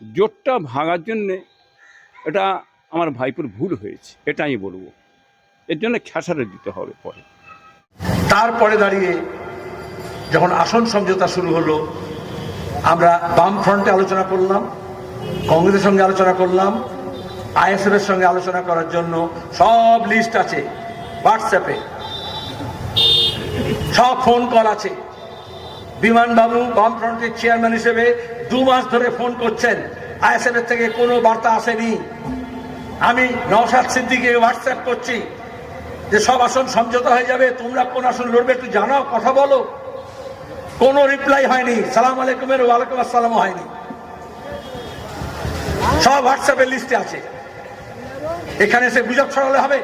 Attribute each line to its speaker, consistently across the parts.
Speaker 1: জোটটা ভাঙার জন্যে এটা আমার ভাইপুর ভুল হয়েছে, এটা আমি বলব। এর জন্য খেসারে দিতে হবে পরে।
Speaker 2: তারপরে দাঁড়িয়ে যখন আসন সমঝোতা শুরু হলো, আমরা বাম ফ্রন্টে আলোচনা করলাম, কংগ্রেসের সঙ্গে আলোচনা করলাম, আইএসএফ এর সঙ্গে আলোচনা করার জন্য সব লিস্ট আছে হোয়াটসঅ্যাপে সব ফোন কল আছে। বিমানবাবু বাম ফ্রন্টের চেয়ারম্যান হিসেবে দু মাস ধরে ফোন করছেন। আইএসএফ থেকে কোনো বার্তা আসেনি। আমি নওশাদ সিদ্দিকে হোয়াটসঅ্যাপ করছি যে, সব আসন সমঝোতা হয়ে যাবে, তোমরা কোন আসন লড়বে একটু জানাও, কথা বলো। কোনো রিপ্লাই হয়নি। সালাম আলাইকুমের ওয়ালাইকুম আসসালাম হয়নি। সব হোয়াটসঅ্যাপের লিস্টে আছে। এখানে এসে গুজব ছড়ালে হবে।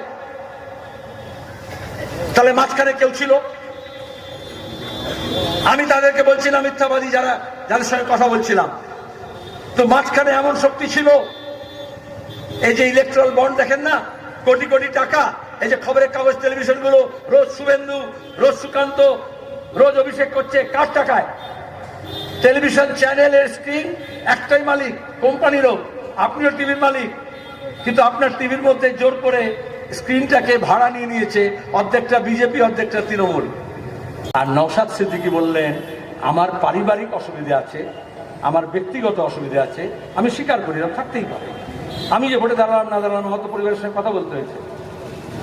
Speaker 2: তাহলে মাঝখানে কেউ ছিল? আমি তাদেরকে বলছিলাম, মিথ্যাবাদী যারা, যাদের সঙ্গে কথা বলছিলাম। তো মাঝখানে এমন শক্তি ছিল, এই যে ইলেকট্রাল বন্ড দেখেন না, কোটি কোটি টাকা, এই যে খবরের কাগজ টেলিভিশনগুলো রোজ শুভেন্দু, রোজ সুকান্ত, রোজ অভিষেক করছে, কার টাকায়? টেলিভিশন চ্যানেলের স্ক্রিন একটাই মালিক কোম্পানিরও আপনিও টিভির মালিক। কিন্তু আপনার টিভির মধ্যে জোর করে স্ক্রিনটাকে ভাড়া নিয়ে নিয়েছে অর্ধেকটা বিজেপি, অর্ধেকটা তৃণমূল। আর নওশাদ সিদ্দিকি বললেন, আমার পারিবারিক অসুবিধা আছে, আমার ব্যক্তিগত অসুবিধা আছে, আমি স্বীকার করি না, থাকতেই পারে। আমি যে ভোটে দাঁড়ালাম, না দাঁড়ালাম, আমার তো পরিবারের সঙ্গে কথা বলতে হয়েছে।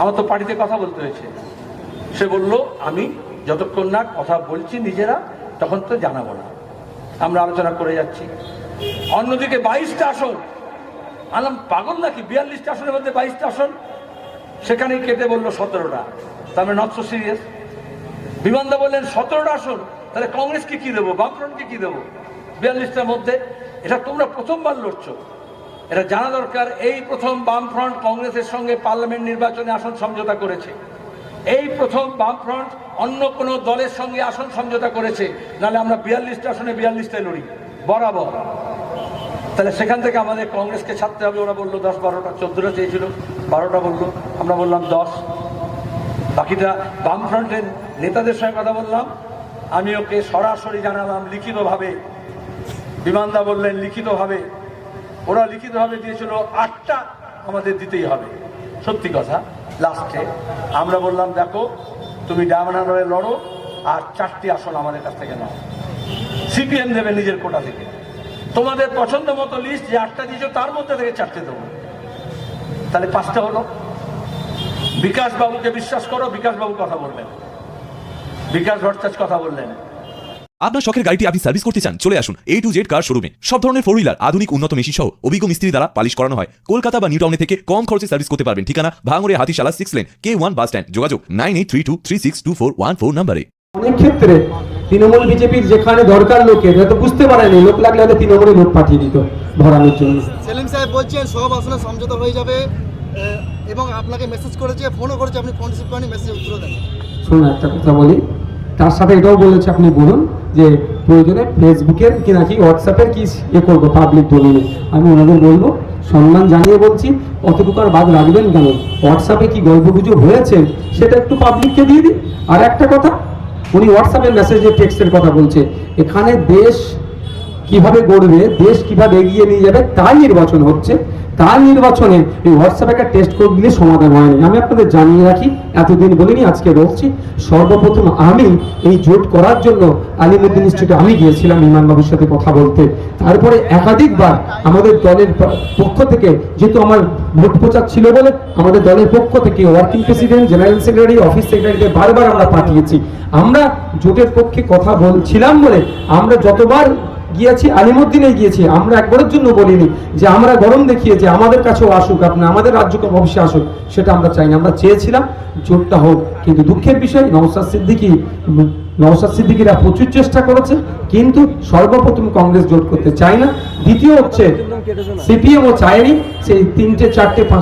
Speaker 2: আমার তো পার্টিতে কথা বলতে হয়েছে। সে বলল, আমি যতক্ষণ না কথা বলছি নিজেরা, তখন তো জানাব না। আমরা আলোচনা করে যাচ্ছি। অন্যদিকে বাইশটা আসন, আলাম পাগল নাকি? বিয়াল্লিশটা আসনের মধ্যে বাইশটা আসন, সেখানেই কেটে বলল সতেরোটা। তার মানে নট সো সিরিয়াস বিমানদা বললেন সতেরোটা আসন, তাহলে কংগ্রেসকে কি দেবো? বামফ্রন্টকে কি দেবো? বিয়াল্লিশটার মধ্যে, এটা তোমরা প্রথমবার লড়ছো। এটা জানা দরকার, এই প্রথম বামফ্রন্ট কংগ্রেসের সঙ্গে পার্লামেন্ট নির্বাচনে আসন সমঝোতা করেছে। এই প্রথম বামফ্রন্ট অন্য কোনো দলের সঙ্গে আসন সমঝোতা করেছে, নাহলে আমরা বিয়াল্লিশটা আসনে বিয়াল্লিশটায় লড়ি। বরাবর। তাহলে সেখান থেকে আমাদের কংগ্রেসকে ছাড়তে হবে, ওরা বলল দশ, বারোটা, চোদ্দোটা চেয়েছিল, বারোটা বলল, আমরা বললাম দশ। বাকিটা বামফ্রন্টের নেতাদের সঙ্গে কথা বললাম। আমি ওকে সরাসরি জানালাম লিখিতভাবে। বিমানদা বললেন, লিখিতভাবে। ওরা লিখিতভাবে দিয়েছিল, আটটা আমাদের দিতেই হবে। সত্যি কথা, লাস্টে আমরা বললাম, দেখো, তুমি ডায়মন্ড লড়ো, আর চারটি আসন আমাদের কাছ থেকে নাও। সিপিএম দেবে নিজের কোটা থেকে। তোমাদের পছন্দ মতো লিস্ট যে আটটা দিয়েছ, তার মধ্যে থেকে চারটে দেবো। তাহলে পাঁচটা হলো। বিকাশ বাবুকে বিশ্বাস করো বিকাশ বাবু কথা বললেন বিকাশ ভট্টাচ কথা বললেন।
Speaker 3: আপনার শখের গাড়িটি আপনি সার্ভিস করতে চান চলে আসুন এ টু জেড কার শোরুমে সব ধরনের ফোর হুইলার আধুনিক উন্নত মেশিন সহ অভিজ্ঞ মিস্ত্রি দ্বারা পালিশ করানো হয়। কলকাতা বা নিউ টাউনে থেকে কম খরচে সার্ভিস করতে পারবেন। ঠিকানা ভাঙড়ে Hatishala six lane K one bus stand যোগাযোগ nine eight three two three six two four one four নাম্বারে।
Speaker 4: অনেক ক্ষেত্রে তৃণমূল বিজেপির যেখানে দরকার লোকের হয়তো বুঝতে পারেনি লোক লাগলে হয়তো তৃণমূলে লোক পাঠিয়ে দিত ভরানোর জন্য।
Speaker 5: সেলিম সাহেব বলছেন সব আসলে সমঝোতা হয়ে যাবে। আহ, এবং আপনাকে মেসেজ করেছে ফোনও করেছে আপনি ফোন রিসিভ করেনি মেসেজ উত্তর দেন
Speaker 4: শুনুন একটা কথা বলি। তার সাথে এটাও বলেছে, আপনি বলুন, যে প্রয়োজনে ফেসবুকের কি নাকি হোয়াটসঅ্যাপের কি ইয়ে করব পাবলিক ডোমিনে আমি ওনাদের বলব, সম্মান জানিয়ে বলছি, অতটুকু আর বাদ রাখবেন কেন? হোয়াটসঅ্যাপে কি গল্প গুজব হয়েছে, সেটা একটু পাবলিককে দিয়ে দিন আর একটা কথা, উনি হোয়াটসঅ্যাপের মেসেজে টেক্সটের কথা বলছে, এখানে দেশ কীভাবে গড়বে, দেশ কীভাবে এগিয়ে নিয়ে যাবে, তাই নির্বাচন হচ্ছে। তার নির্বাচনে এই হোয়াটসঅ্যাপে একটা টেস্ট কোড দিলে সমাধান হয়নি আমি আপনাদের জানিয়ে রাখি, এতদিন বলিনি, আজকে বলছি, সর্বপ্রথম আমি এই জোট করার জন্য আলিমুদ্দিন ইনস্টিটিউটে আমি গিয়েছিলাম ইমানবাবুর সাথে কথা বলতে। তারপরে একাধিকবার আমাদের দলের পক্ষ থেকে, যেহেতু আমার ভোট প্রচার ছিল বলে, আমাদের দলের পক্ষ থেকে working president general secretary office সেক্রেটারিকে বারবার আমরা পাঠিয়েছি। আমরা জোটের পক্ষে কথা বলছিলাম বলে আমরা যতবার গিয়েছি আলিমুদ্দিনে গিয়েছি। আমরা একবারের জন্য বলিনি যে আমরা গরম দেখিয়েছি আমাদের কাছেও আসুক আপনি আমাদের রাজ্যকে অবশ্যই আসুক সেটা আমরা চাইনি আমরা চেয়েছিলাম জোটটা হোক। কিন্তু দুঃখের বিষয় নওসাদ সিদ্দিকি নওসাদ সিদ্দিকিরা প্রচুর চেষ্টা করেছে কিন্তু সর্বপ্রথম কংগ্রেস জোট করতে চায় না। দ্বিতীয় হচ্ছে সিপিএমও চায়নি সেই তিনটে চারটে